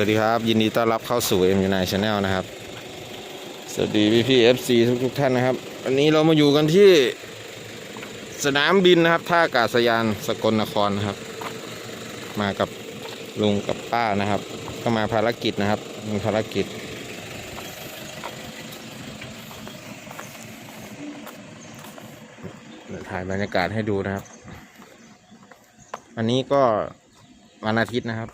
วัสดีครับ ยินดีต้อนรับเข้าสู่ m u n i Channel นะครับ สวัสดีพี่พี่ๆ FC ทุกทุกท่านนะครับวันนี้เรามาอยู่กันที่สนามบินนะครับ ท่าอากาศยานสกลนครนะครับ มากับลุงกับป้านะครับ ก็มาภารกิจนะครับมีภารกิจ ถ่ายบรรยากาศให้ดูนะครับ อันนี้ก็วันอาทิตย์นะครับ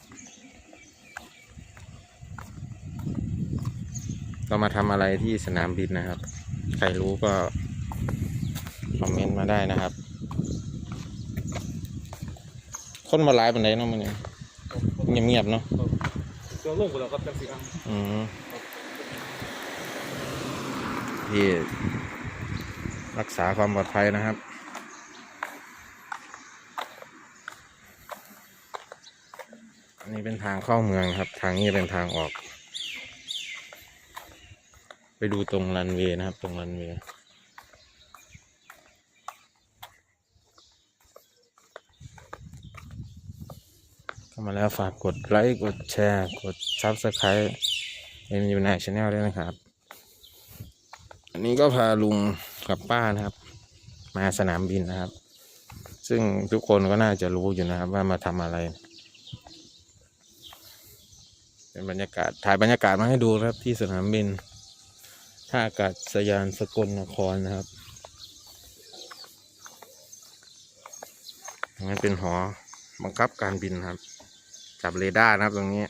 ก็มาทำอะไรที่สนามบินนะครับ ใครรู้ก็คอมเมนต์มาได้นะครับ คนมาไลฟ์บันไดเนาะมันเนี่ยเงียบๆเนาะตัวลงกูแล้วก็จังสิครับอืมที่รักษาความปลอดภัยนะครับอันนี้เป็นทางเข้าเมืองครับ ทางนี้เป็นทางออก ดูตรงรันเวย์นะครับ ตรงรันเวย์เข้ามาแล้วฝากกดไลค์กดแชร์ กดซับสไครต์เอ็มยูไนชาแนลด้วยนะครับ อันนี้ก็พาลุงกับป้านะครับ มาสนามบินนะครับ ซึ่งทุกคนก็น่าจะรู้อยู่นะครับ ว่ามาทำอะไรเป็นบรรยากาศถ่ายบรรยากาศมาให้ดูครับที่สนามบิน ท่าอากาศยานสกลนครนะครับมันเป็นหอบังคับการบินครับ จับเรดาร์นะครับตรงนี้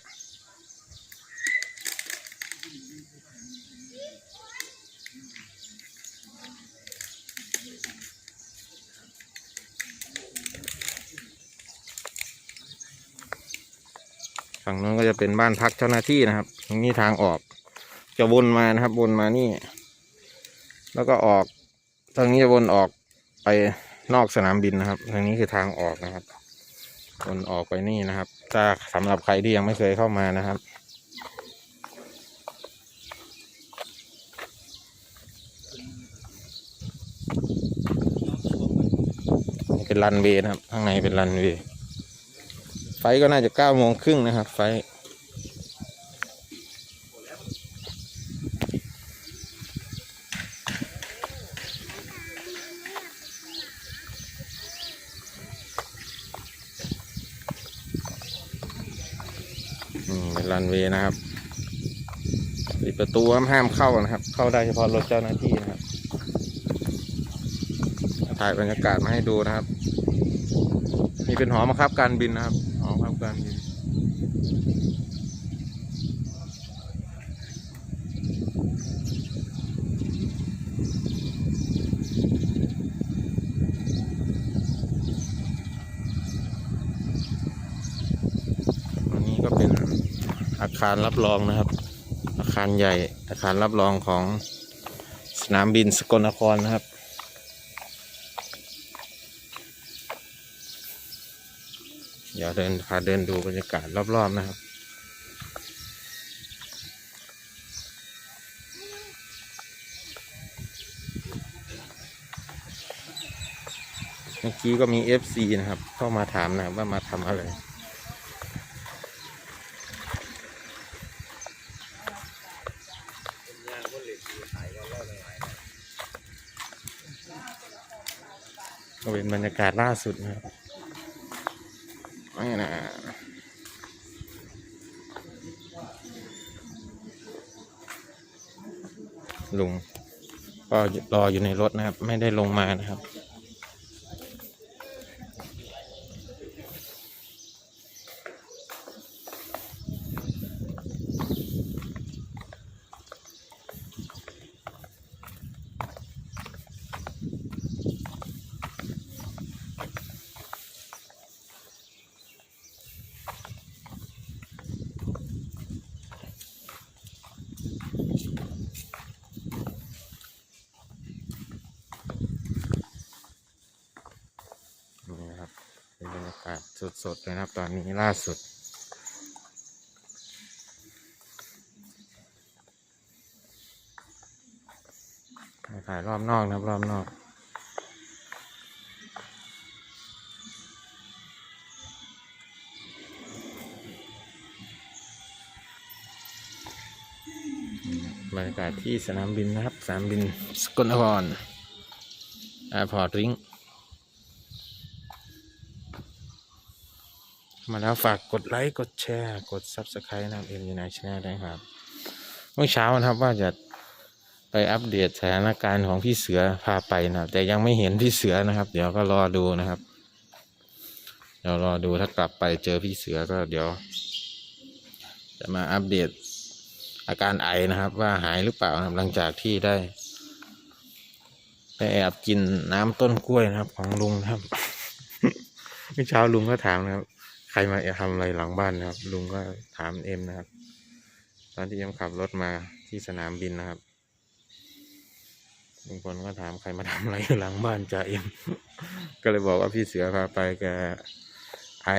ฝั่งนู้นก็จะเป็นบ้านพักเจ้าหน้าที่นะครับ ตรงนี้ทางออก จะวนมานะครับ วนมานี่ แล้วก็ออก ทางนี้จะวนออกไปนอกสนามบินนะครับ ทางนี้คือทางออกนะครับวนออกไปนี่นะครับ ถ้าสำหรับใครที่ยังไม่เคยเข้ามานะครับเป็นรันเวย์นะครับ ข้างในเป็นรันเวย์ไฟก็น่าจะเก้าโมงครึ่งนะครับ ไฟ อืมเป็น รันเวย์นะครับปิดประตูห้ามเข้านะครับ เข้าได้เฉพาะรถเจ้าหน้าที่นะครับ ถ่ายบรรยากาศมาให้ดูนะครับ นี่เป็นหอมาครับการบินนะครับ หอมาครับการบินนี้ก็เป็น อาคารรับรองนะครับ อาคารใหญ่ อาคารรับรองของสนามบินสกลนครนะครับ เดี๋ยวเดินพาเดินดูบรรยากาศรอบๆนะครับเมื่อกี้ก็มี FC นะครับ เข้ามาถามนะครับว่ามาทำอะไร ก็เป็นบรรยากาศล่าสุดนะครับนี่นะลุงก็รออยู่ในรถนะครับ ไม่ได้ลงมานะครับ นี่นะครับเป็นบรรยากาศ สดๆเลยนะครับ ตอนนี้ล่าสุดถ่ายรอบนอกนะครับ รอบนอกบรรยากาศที่สนามบินนะครับ สนามบินสกลนครแอร์พอร์ตริง มาแล้วฝากกดไลค์กดแชร์ กด Subscribe นะเอ็มยูไนชแนลด้วยครับเมื่อเช้านะครับว่าจะไปอัปเดตสถานการณ์ของพี่เสือพาไปนะครับ แต่ยังไม่เห็นพี่เสือนะครับ เดี๋ยวก็รอดูนะครับ เดี๋ยวรอดูถ้ากลับไปเจอพี่เสือก็เดี๋ยว จะมาอัปเดตอาการไอนะครับ ว่าหายหรือเปล่านะครับหลังจากที่ได้ได้แอบกินน้ำต้นกล้วยนะครับ ของลุงนะครับเมื่อเช้าลุงก็ถามนะครับ ใครมาทำอะไรหลังบ้านนะครับ ลุงก็ถามเอ็มนะครับ ตอนที่เอ็มขับรถมาที่สนามบินนะครับลุงพลก็ถามใครมาทำอะไรอยู่หลังบ้านจ่าเอ็ม ก็เลยบอกว่าพี่เสือพาไปแกไอ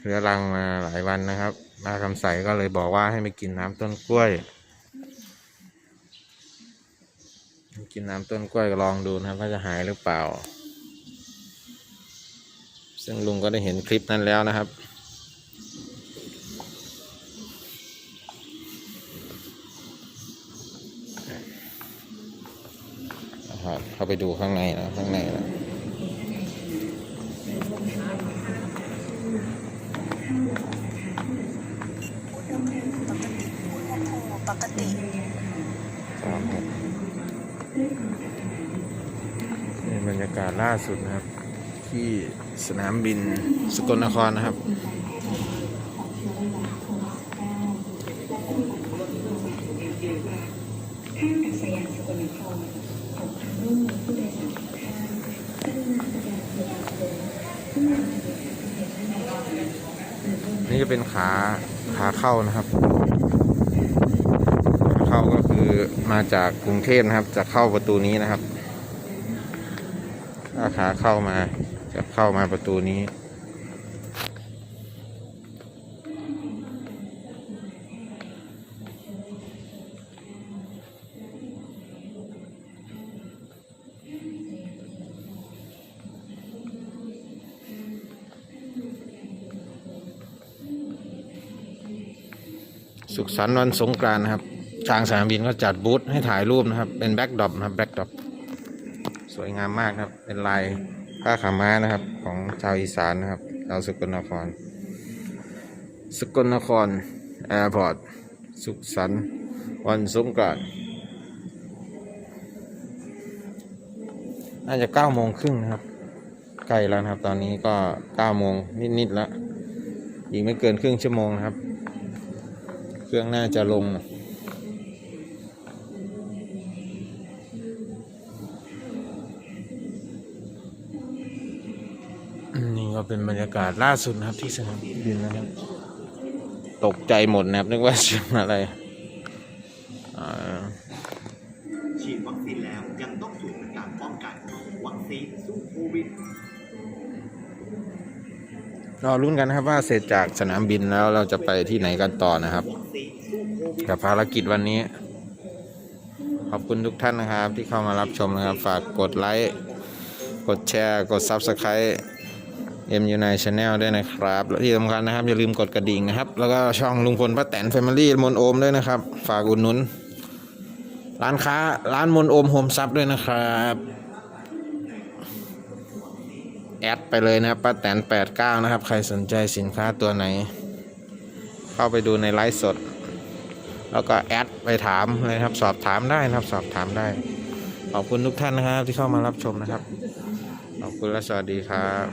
เรือรังมาหลายวันนะครับมาคำใสก็เลยบอกว่าให้ไปกินน้ำต้นกล้วย กินน้ำต้นกล้วยลองดูนะครับว่าจะหายหรือเปล่า ซึ่งลุงก็ได้เห็นคลิปนั้นแล้วนะครับ นะครับเข้าไปดูข้างในนะข้างในนะปกติครับผมนี่บรรยากาศล่าสุดนะครับ ที่สนามบินสกลนครนะครับ นี่จะเป็นขาขาเข้านะครับขาเข้าก็คือมาจากกรุงเทพนะครับ จะเข้าประตูนี้นะครับถ้าขาเข้ามาจะเข้ามาประตูนี้ สุขสันต์วันสงกรานต์นะครับ ทางสนามบินก็จัดบูธให้ถ่ายรูปนะครับ เป็นแบ็กดรอปนะครับแบ็กดรอปสวยงามมากครับ เป็นลายผ้าขาม้านะครับ ของชาวอีสานนะครับชาวสกลนคร สกลนครแอร์พอร์ตสุขสันต์วันสงกรานต์น่าจะเก้าโมงครึ่งนะครับใกล้แล้วนะครับ ตอนนี้ก็เก้าโมงนิดๆแล้วอีกไม่เกินครึ่งชั่วโมงนะครับ เครื่องน่าจะลง นี่ก็เป็นบรรยากาศล่าสุดนะครับที่สนามบินนะครับ ตกใจหมดนะครับ นึกว่าเสียงอะไรอ่าฉีดวัคซีนแล้วยังต้องสวมหน้ากากป้องกันวัคซีนสู้โควิดรอรุ้นกันนะครับว่าเสร็จจากสนามบินแล้วเราจะไปที่ไหนกันต่อนะครับ กับภารกิจวันนี้ ขอบคุณทุกท่านนะครับ ที่เข้ามารับชมนะครับ ฝากกดไลค์ กดแชร์ กด Subscribe M U 9 Channel ด้วยนะครับและที่สำคัญนะครับ อย่าลืมกดกระดิ่งนะครับ แล้วก็ช่องลุงพลป้าแตน Family มนโอมด้วยนะครับ ฝากอุดหนุน ร้านค้าร้านมนโอมโฮมซับด้วยนะครับ แอดไปเลยนะครับป้าแตน89 นะครับ ใครสนใจสินค้าตัวไหน เข้าไปดูในไลฟ์สด แล้วก็แอดไปถามเลยครับ สอบถามได้นะครับ สอบถามได้ ขอบคุณทุกท่านนะครับที่เข้ามารับชมนะครับ ขอบคุณและสวัสดีครับ